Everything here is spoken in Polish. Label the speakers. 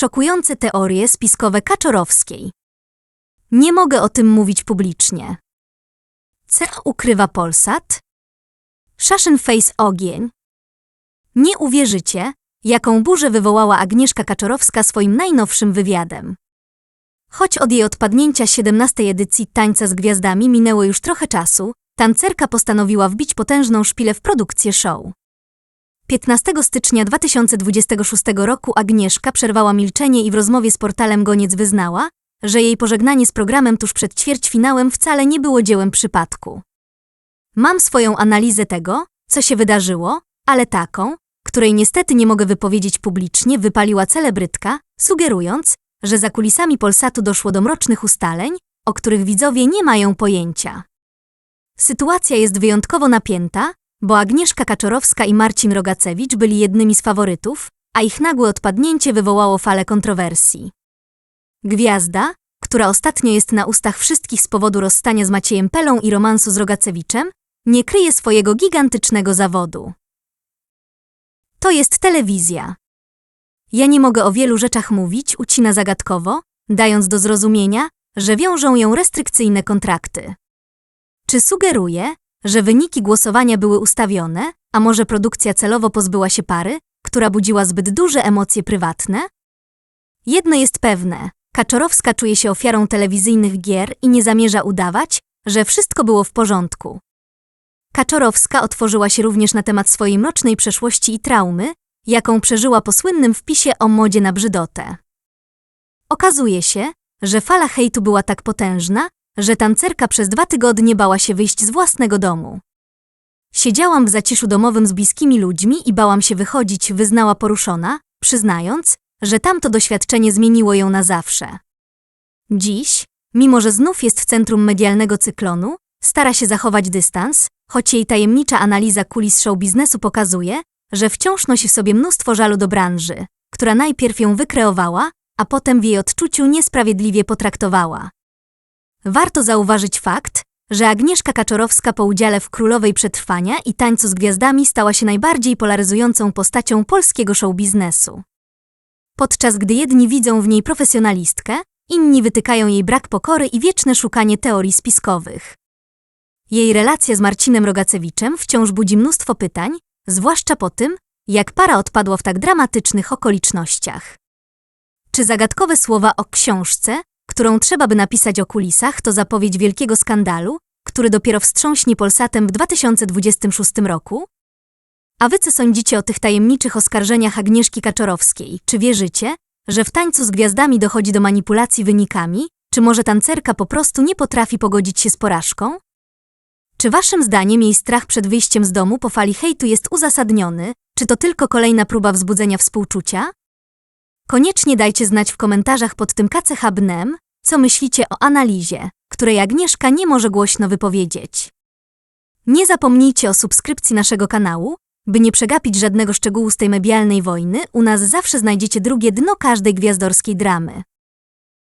Speaker 1: Szokujące teorie spiskowe Kaczorowskiej. Nie mogę o tym mówić publicznie. Co ukrywa Polsat? Szaszyn Face ogień. Nie uwierzycie, jaką burzę wywołała Agnieszka Kaczorowska swoim najnowszym wywiadem. Choć od jej odpadnięcia 17 edycji Tańca z Gwiazdami minęło już trochę czasu, tancerka postanowiła wbić potężną szpilę w produkcję show. 15 stycznia 2026 roku Agnieszka przerwała milczenie i w rozmowie z portalem Goniec wyznała, że jej pożegnanie z programem tuż przed ćwierćfinałem wcale nie było dziełem przypadku. Mam swoją analizę tego, co się wydarzyło, ale taką, której niestety nie mogę wypowiedzieć publicznie, wypaliła celebrytka, sugerując, że za kulisami Polsatu doszło do mrocznych ustaleń, o których widzowie nie mają pojęcia. Sytuacja jest wyjątkowo napięta, bo Agnieszka Kaczorowska i Marcin Rogacewicz byli jednymi z faworytów, a ich nagłe odpadnięcie wywołało falę kontrowersji. Gwiazda, która ostatnio jest na ustach wszystkich z powodu rozstania z Maciejem Pelą i romansu z Rogacewiczem, nie kryje swojego gigantycznego zawodu. To jest telewizja. Ja nie mogę o wielu rzeczach mówić, ucina zagadkowo, dając do zrozumienia, że wiążą ją restrykcyjne kontrakty. Czy sugeruje, że wyniki głosowania były ustawione, a może produkcja celowo pozbyła się pary, która budziła zbyt duże emocje prywatne? Jedno jest pewne, Kaczorowska czuje się ofiarą telewizyjnych gier i nie zamierza udawać, że wszystko było w porządku. Kaczorowska otworzyła się również na temat swojej mrocznej przeszłości i traumy, jaką przeżyła po słynnym wpisie o modzie na brzydotę. Okazuje się, że fala hejtu była tak potężna, że tancerka przez dwa tygodnie bała się wyjść z własnego domu. Siedziałam w zaciszu domowym z bliskimi ludźmi i bałam się wychodzić, wyznała poruszona, przyznając, że tamto doświadczenie zmieniło ją na zawsze. Dziś, mimo że znów jest w centrum medialnego cyklonu, stara się zachować dystans, choć jej tajemnicza analiza kulis show biznesu pokazuje, że wciąż nosi w sobie mnóstwo żalu do branży, która najpierw ją wykreowała, a potem w jej odczuciu niesprawiedliwie potraktowała. Warto zauważyć fakt, że Agnieszka Kaczorowska po udziale w Królowej Przetrwania i Tańcu z Gwiazdami stała się najbardziej polaryzującą postacią polskiego show biznesu. Podczas gdy jedni widzą w niej profesjonalistkę, inni wytykają jej brak pokory i wieczne szukanie teorii spiskowych. Jej relacja z Marcinem Rogacewiczem wciąż budzi mnóstwo pytań, zwłaszcza po tym, jak para odpadła w tak dramatycznych okolicznościach. Czy zagadkowe słowa o książce, którą trzeba by napisać o kulisach, to zapowiedź wielkiego skandalu, który dopiero wstrząśnie Polsatem w 2026 roku? A wy co sądzicie o tych tajemniczych oskarżeniach Agnieszki Kaczorowskiej? Czy wierzycie, że w tańcu z gwiazdami dochodzi do manipulacji wynikami? Czy może tancerka po prostu nie potrafi pogodzić się z porażką? Czy waszym zdaniem jej strach przed wyjściem z domu po fali hejtu jest uzasadniony? Czy to tylko kolejna próba wzbudzenia współczucia? Koniecznie dajcie znać w komentarzach pod tym kacechabnem, co myślicie o analizie, której Agnieszka nie może głośno wypowiedzieć. Nie zapomnijcie o subskrypcji naszego kanału, by nie przegapić żadnego szczegółu z tej medialnej wojny, u nas zawsze znajdziecie drugie dno każdej gwiazdorskiej dramy.